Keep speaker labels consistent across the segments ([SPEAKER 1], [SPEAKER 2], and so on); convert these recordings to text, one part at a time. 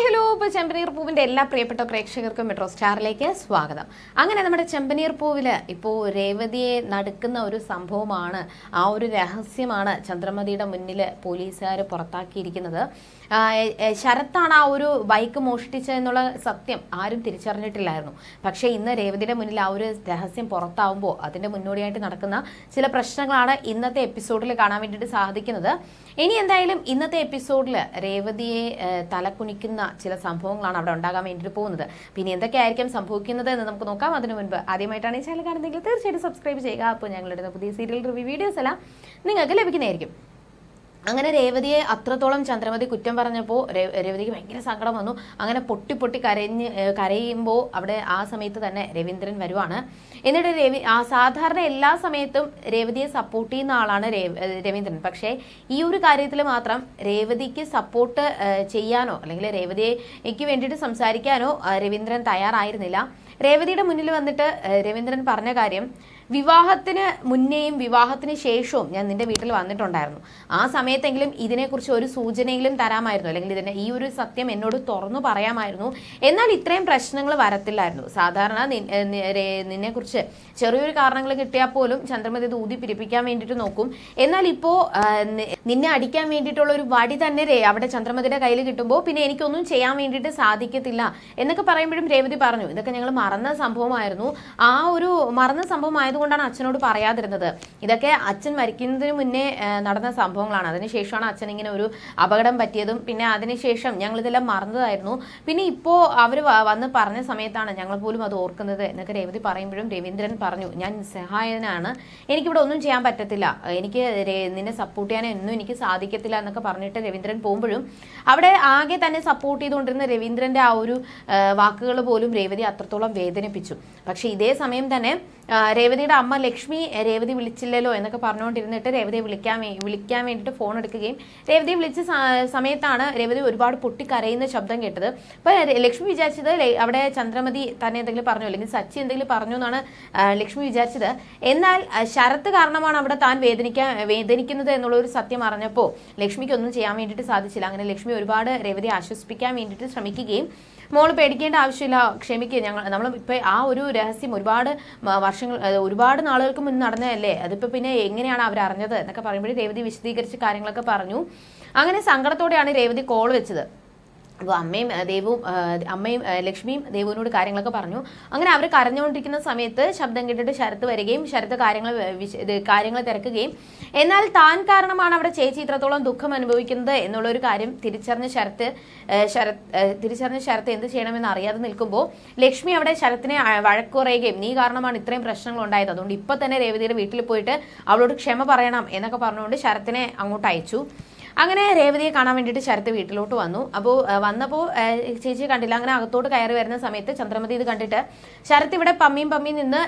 [SPEAKER 1] Hi hello ഇപ്പോൾ ചെമ്പനീർ പൂവിന്റെ എല്ലാ പ്രിയപ്പെട്ട പ്രേക്ഷകർക്കും മെട്രോ സ്റ്റാറിലേക്ക് സ്വാഗതം. അങ്ങനെ നമ്മുടെ ചെമ്പനീർ പൂവിൽ ഇപ്പോ രേവതിയെ നടക്കുന്ന ഒരു സംഭവമാണ് ആ ഒരു രഹസ്യമാണ് ചന്ദ്രമതിയുടെ മുന്നിൽ പോലീസുകാർ പുറത്താക്കിയിരിക്കുന്നത്. ശരത്താണ് ആ ഒരു ബൈക്ക് മോഷ്ടിച്ചതെന്നുള്ള സത്യം ആരും തിരിച്ചറിഞ്ഞിട്ടില്ലായിരുന്നു. പക്ഷേ ഇന്ന് രേവതിയുടെ മുന്നിൽ ആ ഒരു രഹസ്യം പുറത്താവുമ്പോൾ അതിന്റെ മുന്നോടിയായിട്ട് നടക്കുന്ന ചില പ്രശ്നങ്ങളാണ് ഇന്നത്തെ എപ്പിസോഡിൽ കാണാൻ വേണ്ടിയിട്ട് സാധിക്കുന്നത്. ഇനി എന്തായാലും ഇന്നത്തെ എപ്പിസോഡിൽ രേവതിയെ തലക്കുണിക്കുന്ന ചില സംഭവങ്ങളാണ് അവിടെ ഉണ്ടാകാൻ വേണ്ടിയിട്ട് പോകുന്നത്. പിന്നെ എന്തൊക്കെയായിരിക്കും സംഭവിക്കുന്നത് എന്ന് നമുക്ക് നോക്കാം. അതിനു മുൻപ് ആദ്യമായിട്ടാണ് ഈ ചാനൽ കാണുന്നതെങ്കിൽ തീർച്ചയായിട്ടും സബ്സ്ക്രൈബ് ചെയ്യുക. അപ്പോൾ ഞങ്ങളുടെ പുതിയ സീരിയൽ റിവ്യൂ വീഡിയോസ് എല്ലാം നിങ്ങൾക്ക് ലഭിക്കുന്നതായിരിക്കും. അങ്ങനെ രേവതിയെ അത്രത്തോളം ചന്ദ്രമതി കുറ്റം പറഞ്ഞപ്പോൾ രേവതിക്ക് ഭയങ്കര സങ്കടം വന്നു. അങ്ങനെ പൊട്ടി പൊട്ടി കരഞ്ഞ് കരയുമ്പോൾ അവിടെ ആ സമയത്ത് തന്നെ രവീന്ദ്രൻ വരുവാണ്. എന്നിട്ട് രവി ആ സാധാരണ എല്ലാ സമയത്തും രേവതിയെ സപ്പോർട്ട് ചെയ്യുന്ന ആളാണ് രവീന്ദ്രൻ. പക്ഷേ ഈ ഒരു കാര്യത്തിൽ മാത്രം രേവതിക്ക് സപ്പോർട്ട് ചെയ്യാനോ അല്ലെങ്കിൽ രേവതിക്ക് വേണ്ടിയിട്ട് സംസാരിക്കാനോ രവീന്ദ്രൻ തയ്യാറായിരുന്നില്ല. രേവതിയുടെ മുന്നിൽ വന്നിട്ട് രവീന്ദ്രൻ പറഞ്ഞ കാര്യം വിവാഹത്തിന് മുന്നേയും വിവാഹത്തിന് ശേഷവും ഞാൻ നിന്റെ വീട്ടിൽ വന്നിട്ടുണ്ടായിരുന്നു. ആ സമയത്തെങ്കിലും ഇതിനെക്കുറിച്ച് ഒരു സൂചനയെങ്കിലും തരാമായിരുന്നു. അല്ലെങ്കിൽ ഇതിന്റെ ഈ ഒരു സത്യം എന്നോട് തുറന്നു പറയാമായിരുന്നു. എന്നാൽ ഇത്രയും പ്രശ്നങ്ങൾ വരത്തില്ലായിരുന്നു. സാധാരണ നിന്നെക്കുറിച്ച് ചെറിയൊരു കാരണങ്ങൾ കിട്ടിയാൽ പോലും ചന്ദ്രമതി ഇത് ഊതി പിരിപ്പിക്കാൻ വേണ്ടിയിട്ട് നോക്കും. എന്നാൽ ഇപ്പോൾ നിന്നെ അടിക്കാൻ വേണ്ടിയിട്ടുള്ള ഒരു വടി തന്നെ അവിടെ ചന്ദ്രമതിയുടെ കയ്യിൽ കിട്ടുമ്പോൾ പിന്നെ എനിക്കൊന്നും ചെയ്യാൻ വേണ്ടിയിട്ട് സാധിക്കത്തില്ല എന്നൊക്കെ പറയുമ്പോഴും രേവതി പറഞ്ഞു. ഇതൊക്കെ ഞങ്ങൾ മറന്ന സംഭവമായിരുന്നു. ആ ഒരു മറന്ന സംഭവം ആയതുകൊണ്ടാണ് അച്ഛനോട് പറയാതിരുന്നത്. ഇതൊക്കെ അച്ഛൻ മരിക്കുന്നതിന് മുന്നേ നടന്ന സംഭവങ്ങളാണ്. അതിനുശേഷമാണ് അച്ഛൻ ഇങ്ങനെ ഒരു അപകടം പറ്റിയതും പിന്നെ അതിനുശേഷം ഞങ്ങൾ ഇതെല്ലാം മറന്നതായിരുന്നു. പിന്നെ ഇപ്പോൾ അവർ വന്ന് പറഞ്ഞ സമയത്താണ് ഞങ്ങൾ പോലും അത് ഓർക്കുന്നത് എന്നൊക്കെ രേവതി പറയുമ്പോഴും രവീന്ദ്രൻ പറഞ്ഞു ഞാൻ സഹായനാണ് എനിക്കിവിടെ ഒന്നും ചെയ്യാൻ പറ്റത്തില്ല. എനിക്ക് നിന്നെ സപ്പോർട്ട് ചെയ്യാൻ ഒന്നും എനിക്ക് സാധിക്കത്തില്ല എന്നൊക്കെ പറഞ്ഞിട്ട് രവീന്ദ്രൻ പോകുമ്പോഴും അവിടെ ആകെ തന്നെ സപ്പോർട്ട് ചെയ്തുകൊണ്ടിരുന്ന രവീന്ദ്രന്റെ ആ ഒരു വാക്കുകൾ പോലും രേവതി അത്രത്തോളം വേദനിപ്പിച്ചു. പക്ഷേ ഇതേ സമയം തന്നെ ആ, രേവതിയുടെ അമ്മ ലക്ഷ്മി രേവതി വിളിച്ചില്ലല്ലോ എന്നൊക്കെ പറഞ്ഞുകൊണ്ടിരുന്നിട്ട് രേവതിയെ വിളിക്കാൻ വിളിക്കാൻ വേണ്ടിയിട്ട് ഫോൺ എടുക്കുകയും രേവതി വിളിച്ച സമയത്താണ് രേവതി ഒരുപാട് പൊട്ടിക്കരയുന്ന ശബ്ദം കേട്ടത്. അപ്പോൾ ലക്ഷ്മി വിചാരിച്ചത് അവിടെ ചന്ദ്രമതി തന്നെ എന്തെങ്കിലും പറഞ്ഞു അല്ലെങ്കിൽ സച്ചി എന്തെങ്കിലും പറഞ്ഞു എന്നാണ് ലക്ഷ്മി വിചാരിച്ചത്. എന്നാൽ ശരത് ശരത്ത് കാരണമാണ് അവിടെ താൻ വേദനിക്കാൻ വേദനിക്കുന്നത് എന്നുള്ള ഒരു സത്യം അറിഞ്ഞപ്പോൾ ലക്ഷ്മിക്ക് ഒന്നും ചെയ്യാൻ വേണ്ടിയിട്ട് സാധിച്ചില്ല. അങ്ങനെ ലക്ഷ്മി ഒരുപാട് രേവതി ആശ്വസിപ്പിക്കാൻ വേണ്ടിയിട്ട് ശ്രമിക്കുകയും മോൾ പേടിക്കേണ്ട ആവശ്യമില്ല ക്ഷമിക്കുക ഞങ്ങൾ നമ്മൾ ഇപ്പോൾ ആ ഒരു രഹസ്യം ഒരുപാട് വർഷങ്ങൾ ഒരുപാട് നാളുകൾക്ക് മുന്നേ നടന്നതല്ലേ? അതിപ്പോ പിന്നെ എങ്ങനെയാണ് അവർ അറിഞ്ഞത്? എന്നൊക്കെ പറയുമ്പോഴേ രേവതി വിശദീകരിച്ച് കാര്യങ്ങളൊക്കെ പറഞ്ഞു. അങ്ങനെ സങ്കടത്തോടെയാണ് രേവതി കോൾ വെച്ചത്. അപ്പോൾ അമ്മയും ദേവും അമ്മയും ലക്ഷ്മിയും ദേവുവിനോട് കാര്യങ്ങളൊക്കെ പറഞ്ഞു. അങ്ങനെ അവർ കരഞ്ഞുകൊണ്ടിരിക്കുന്ന സമയത്ത് ശബ്ദം കേട്ടിട്ട് ശരത്ത് വരികയും ശരത്ത് കാര്യങ്ങൾ കാര്യങ്ങൾ തിരക്കുകയും. എന്നാൽ താൻ കാരണമാണ് അവിടെ ചേച്ചി ഇത്രത്തോളം ദുഃഖം അനുഭവിക്കുന്നത് എന്നുള്ള ഒരു കാര്യം തിരിച്ചറിഞ്ഞ ശരത്ത് ശരത് തിരിച്ചറിഞ്ഞ ശരത്ത് എന്ത് ചെയ്യണമെന്ന് അറിയാതെ നിൽക്കുമ്പോൾ ലക്ഷ്മി അവിടെ ശരത്തിനെ വഴക്കുറയുകയും നീ കാരണമാണ് ഇത്രയും പ്രശ്നങ്ങൾ ഉണ്ടായത്. അതുകൊണ്ട് ഇപ്പം തന്നെ രേവതിയുടെ വീട്ടിൽ പോയിട്ട് അവളോട് ക്ഷമ പറയണം എന്നൊക്കെ പറഞ്ഞുകൊണ്ട് ശരത്തിനെ അങ്ങോട്ട് അയച്ചു. അങ്ങനെ രേവതിയെ കാണാൻ വേണ്ടിയിട്ട് ശരത്ത് വീട്ടിലോട്ട് വന്നു. അപ്പോൾ വന്നപ്പോൾ ചേച്ചിയെ കണ്ടില്ല. അങ്ങനെ അകത്തോട്ട് കയറി വരുന്ന സമയത്ത് ചന്ദ്രമതി ഇത് കണ്ടിട്ട് ശരത്ത് ഇവിടെ പമ്മിയും പമ്മിയും നിന്ന്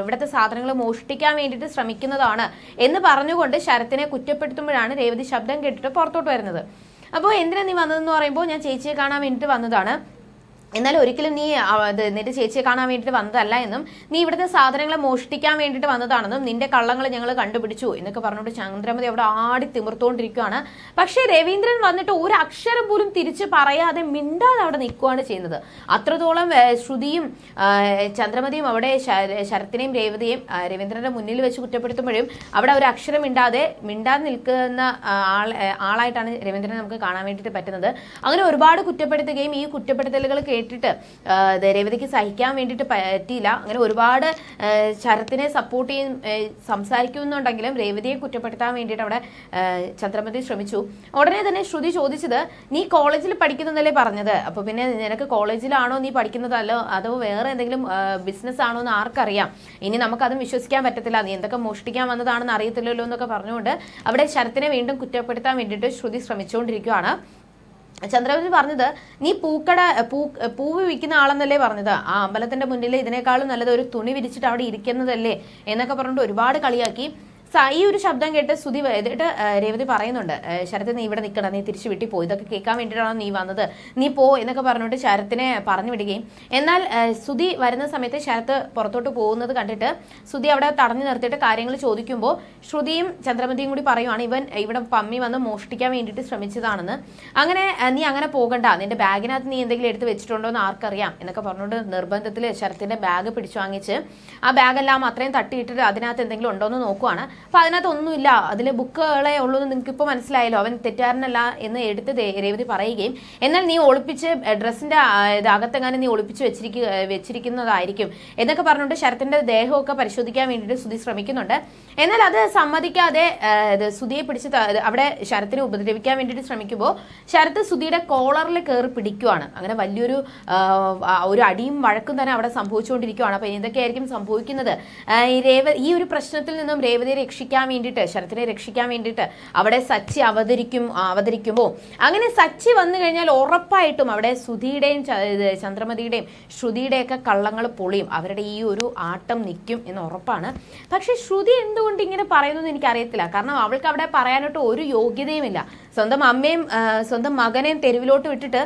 [SPEAKER 1] ഇവിടുത്തെ സാധനങ്ങൾ മോഷ്ടിക്കാൻ വേണ്ടിയിട്ട് ശ്രമിക്കുന്നതാണ് എന്ന് പറഞ്ഞുകൊണ്ട് ശരത്തിനെ കുറ്റപ്പെടുത്തുമ്പോഴാണ് രേവതി ശബ്ദം കേട്ടിട്ട് പുറത്തോട്ട് വരുന്നത്. അപ്പോൾ എന്തിനാ നീ വന്നതെന്ന് പറയുമ്പോൾ ഞാൻ ചേച്ചിയെ കാണാൻ വേണ്ടിയിട്ട് വന്നതാണ്. എന്നാൽ ഒരിക്കലും നീ നിന്റെ ചേച്ചിയെ കാണാൻ വേണ്ടിയിട്ട് വന്നതല്ല എന്നും നീ ഇവിടുത്തെ സാധനങ്ങളെ മോഷ്ടിക്കാൻ വേണ്ടിയിട്ട് വന്നതാണെന്നും നിന്റെ കള്ളങ്ങൾ ഞങ്ങൾ കണ്ടുപിടിച്ചു എന്നൊക്കെ പറഞ്ഞുകൊണ്ട് ചന്ദ്രമതി അവിടെ ആടി തിമിർത്തുകൊണ്ടിരിക്കുകയാണ് പക്ഷേ രവീന്ദ്രൻ വന്നിട്ട് ഒരു അക്ഷരം പോലും തിരിച്ച് പറയാതെ മിണ്ടാതെ അവിടെ നിൽക്കുകയാണ് ചെയ്യുന്നത്. അത്രത്തോളം ശ്രുതിയും ചന്ദ്രമതിയും അവിടെ ശര- ശരത്തിനെയും രേവതിയെയും രവീന്ദ്രന്റെ മുന്നിൽ വെച്ച് കുറ്റപ്പെടുത്തുമ്പോഴും അവിടെ ഒരു അക്ഷരം മിണ്ടാതെ മിണ്ടാതെ നിൽക്കുന്ന ആൾ ആളായിട്ടാണ് രവീന്ദ്രനെ നമുക്ക് കാണാൻ വേണ്ടിയിട്ട് പറ്റുന്നത്. അങ്ങനെ ഒരുപാട് കുറ്റപ്പെടുത്തുകയും ഈ കുറ്റപ്പെടുത്തലുകൾ കേട്ടിട്ട് രേവതിക്ക് സഹിക്കാൻ വേണ്ടിയിട്ട് പറ്റിയില്ല. അങ്ങനെ ഒരുപാട് ശരത്തിനെ സപ്പോർട്ട് ചെയ്യും സംസാരിക്കുന്നുണ്ടെങ്കിലും രേവതിയെ കുറ്റപ്പെടുത്താൻ വേണ്ടിയിട്ട് അവിടെ ചന്ദ്രമതി ശ്രമിച്ചു. ഉടനെ തന്നെ ശ്രുതി ചോദിച്ചത് നീ കോളേജിൽ പഠിക്കുന്നതല്ലേ പറഞ്ഞത്? അപ്പൊ പിന്നെ നിനക്ക് കോളേജിലാണോ നീ പഠിക്കുന്നതല്ലോ അതോ വേറെ എന്തെങ്കിലും ബിസിനസ് ആണോ എന്ന് ആർക്കറിയാം? ഇനി നമുക്കതും വിശ്വസിക്കാൻ പറ്റത്തില്ല. നീ എന്തൊക്കെ മോഷ്ടിക്കാൻ വന്നതാണെന്ന് അറിയത്തില്ലല്ലോ എന്നൊക്കെ പറഞ്ഞുകൊണ്ട് അവിടെ ശരത്തിനെ വീണ്ടും കുറ്റപ്പെടുത്താൻ വേണ്ടിയിട്ട് ശ്രുതി ശ്രമിച്ചുകൊണ്ടിരിക്കുകയാണ് ചന്ദ്രവതി പറഞ്ഞത് നീ പൂക്കട പൂ പൂവ് വിൽക്കുന്ന ആളെന്നല്ലേ പറഞ്ഞത്? ആ അമ്പലത്തിന്റെ മുന്നിൽ ഇതിനേക്കാളും നല്ലത് ഒരു തുണി വിരിച്ചിട്ട് അവിടെ ഇരിക്കുന്നതല്ലേ? എന്നൊക്കെ പറഞ്ഞിട്ട് ഒരുപാട് കളിയാക്കി. ഈ ഒരു ശബ്ദം കേട്ട് സ്തുതി എന്നിട്ട് രേവതി പറയുന്നുണ്ട് ശരത്തെ നീ ഇവിടെ നിൽക്കണം നീ തിരിച്ചു വിട്ടി പോയി ഇതൊക്കെ കേൾക്കാൻ വേണ്ടിയിട്ടാണ് നീ വന്നത്? നീ പോ എന്നൊക്കെ പറഞ്ഞുകൊണ്ട് ശരത്തിനെ പറഞ്ഞു വിടുകയും എന്നാൽ സ്തുതി വരുന്ന സമയത്ത് ശരത്ത് പുറത്തോട്ട് പോകുന്നത് കണ്ടിട്ട് സ്തുതി അവിടെ തടഞ്ഞു നിർത്തിയിട്ട് കാര്യങ്ങൾ ചോദിക്കുമ്പോൾ ശ്രുതിയും ചന്ദ്രമതിയും കൂടി പറയുവാണ് ഇവൻ ഇവിടെ പമ്മി വന്ന് മോഷ്ടിക്കാൻ വേണ്ടിയിട്ട് ശ്രമിച്ചതാണെന്ന്. അങ്ങനെ നീ അങ്ങനെ പോകണ്ട നിന്റെ ബാഗിനകത്ത് നീ എന്തെങ്കിലും എടുത്ത് വെച്ചിട്ടുണ്ടോ എന്ന് ആർക്കറിയാം എന്നൊക്കെ പറഞ്ഞുകൊണ്ട് നിർബന്ധത്തിൽ ശരത്തിന്റെ ബാഗ് പിടിച്ചു വാങ്ങിച്ച് ആ ബാഗെല്ലാം അത്രയും തട്ടിയിട്ടിട്ട് അതിനകത്ത് എന്തെങ്കിലും ഉണ്ടോ എന്ന് നോക്കുവാണ്. അപ്പൊ അതിനകത്ത് ഒന്നുമില്ല അതിൽ ബുക്കുകളെ ഉള്ളൂ എന്ന് നിങ്ങൾക്ക് ഇപ്പോൾ മനസ്സിലായല്ലോ. അവൻ തെറ്റുകാരനല്ല എന്ന് എടുത്ത് രേവതി പറയുകയും എന്നാൽ നീ ഒളിപ്പിച്ച് ഡ്രസ്സിന്റെ അകത്തെങ്ങാനും നീ ഒളിപ്പിച്ച് വെച്ചിരിക്കുക വെച്ചിരിക്കുന്നതായിരിക്കും. എന്നൊക്കെ പറഞ്ഞുകൊണ്ട് ശരത്തിന്റെ ദേഹമൊക്കെ പരിശോധിക്കാൻ വേണ്ടിയിട്ട് സുധി ശ്രമിക്കുന്നുണ്ട്. എന്നാൽ അത് സമ്മതിക്കാതെ സുധിയെ പിടിച്ച് അവിടെ ശരത്തിനെ ഉപദ്രവിക്കാൻ വേണ്ടിയിട്ട് ശ്രമിക്കുമ്പോൾ ശരത്ത് സുധിയുടെ കോളറിൽ കയറി പിടിക്കുവാണ്. അങ്ങനെ വലിയൊരു ഒരു അടിയും വഴക്കും തന്നെ അവിടെ സംഭവിച്ചുകൊണ്ടിരിക്കുവാണ്. അപ്പൊ എന്തൊക്കെയായിരിക്കും സംഭവിക്കുന്നത്. ഈ രേവ ഈ ഒരു പ്രശ്നത്തിൽ നിന്നും രേവതിയെ രക്ഷിക്കാൻ വേണ്ടിയിട്ട് ശരത്തിനെ രക്ഷിക്കാൻ വേണ്ടിയിട്ട് അവിടെ സച്ചി അവതരിക്കും അവതരിക്കുമ്പോൾ അങ്ങനെ സച്ചി വന്നു കഴിഞ്ഞാൽ ഉറപ്പായിട്ടും അവിടെ സുധിയുടെയും ചന്ദ്രമതിയുടെയും ശ്രുതിയുടെയൊക്കെ കള്ളങ്ങൾ പൊളിയും. അവരുടെ ഈ ഒരു ആട്ടം നിൽക്കും എന്ന് ഉറപ്പാണ്. പക്ഷെ ശ്രുതി എന്തുകൊണ്ട് ഇങ്ങനെ പറയുന്നു എന്ന് എനിക്കറിയത്തില്ല. കാരണം അവൾക്ക് അവിടെ പറയാനായിട്ട് ഒരു യോഗ്യതയുമില്ല. സ്വന്തം അമ്മയും സ്വന്തം മകനെയും തെരുവിലോട്ട് വിട്ടിട്ട്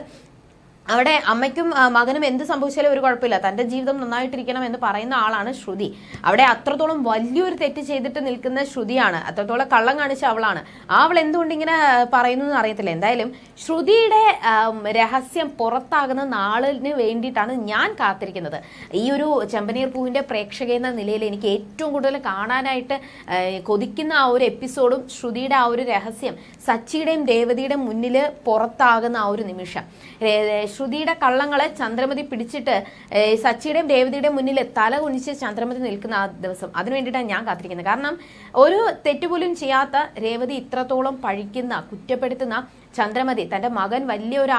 [SPEAKER 1] അവിടെ അമ്മയ്ക്കും മകനും എന്ത് സംഭവിച്ചാലും ഒരു കുഴപ്പമില്ല. തന്റെ ജീവിതം നന്നായിട്ടിരിക്കണം എന്ന് പറയുന്ന ആളാണ് ശ്രുതി. അവിടെ അത്രത്തോളം വലിയൊരു തെറ്റ് ചെയ്തിട്ട് നിൽക്കുന്ന ശ്രുതിയാണ്. അത്രത്തോളം കള്ളം കാണിച്ച അവളാണ്. അവൾ എന്തുകൊണ്ട് ഇങ്ങനെ പറയുന്നു എന്ന് അറിയത്തില്ല. എന്തായാലും ശ്രുതിയുടെ രഹസ്യം പുറത്താകുന്ന നാളിന് വേണ്ടിയിട്ടാണ് ഞാൻ കാത്തിരിക്കുന്നത്. ഈ ഒരു ചെമ്പനീർ പൂവിന്റെ പ്രേക്ഷക എന്ന നിലയിൽ എനിക്ക് ഏറ്റവും കൂടുതൽ കാണാനായിട്ട് കൊതിക്കുന്ന ആ ഒരു എപ്പിസോഡും ശ്രുതിയുടെ ആ ഒരു രഹസ്യം സച്ചിയുടെയും രേവതിയുടെയും മുന്നിൽ പുറത്താകുന്ന ആ ഒരു നിമിഷം. ശ്രുതിയുടെ കള്ളങ്ങളെ ചന്ദ്രമതി പിടിച്ചിട്ട് സച്ചിയുടെയും രേവതിയുടെയും മുന്നിൽ തല കുനിച്ച് ചന്ദ്രമതി നിൽക്കുന്ന ആ ദിവസം. അതിനു വേണ്ടിയിട്ടാണ് ഞാൻ കാത്തിരിക്കുന്നത്. കാരണം ഒരു തെറ്റുപോലും ചെയ്യാത്ത രേവതി ഇത്രത്തോളം പഴിക്കുന്ന കുറ്റപ്പെടുത്തുന്ന ചന്ദ്രമതി തന്റെ മകൻ വലിയൊരു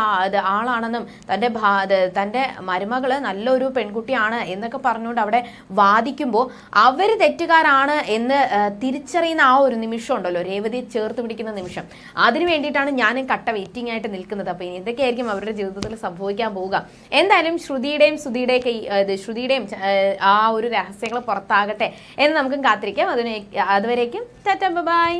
[SPEAKER 1] ആളാണെന്നും ഇത് തന്റെ മരുമകൾ നല്ലൊരു പെൺകുട്ടിയാണ് എന്നൊക്കെ പറഞ്ഞുകൊണ്ട് അവിടെ വാദിക്കുമ്പോൾ അവർ തെറ്റുകാരാണ് എന്ന് തിരിച്ചറിയുന്ന ആ ഒരു നിമിഷം ഉണ്ടല്ലോ രേവതി ചേർത്ത് പിടിക്കുന്ന നിമിഷം. അതിനു വേണ്ടിയിട്ടാണ് ഞാനും കട്ട വെയിറ്റിംഗ് ആയിട്ട് നിൽക്കുന്നത്. അപ്പോൾ ഇനി എന്തൊക്കെയായിരിക്കും അവരുടെ ജീവിതത്തിൽ സംഭവിക്കാൻ പോവുക? എന്തായാലും ശ്രുതിയുടെയും ശ്രുതിയുടെയൊക്കെ ശ്രുതിയുടെയും ആ, ഒരു രഹസ്യങ്ങൾ പുറത്താകട്ടെ എന്ന് നമുക്കും കാത്തിരിക്കാം. അതിന് അതുവരേക്കും ബൈ.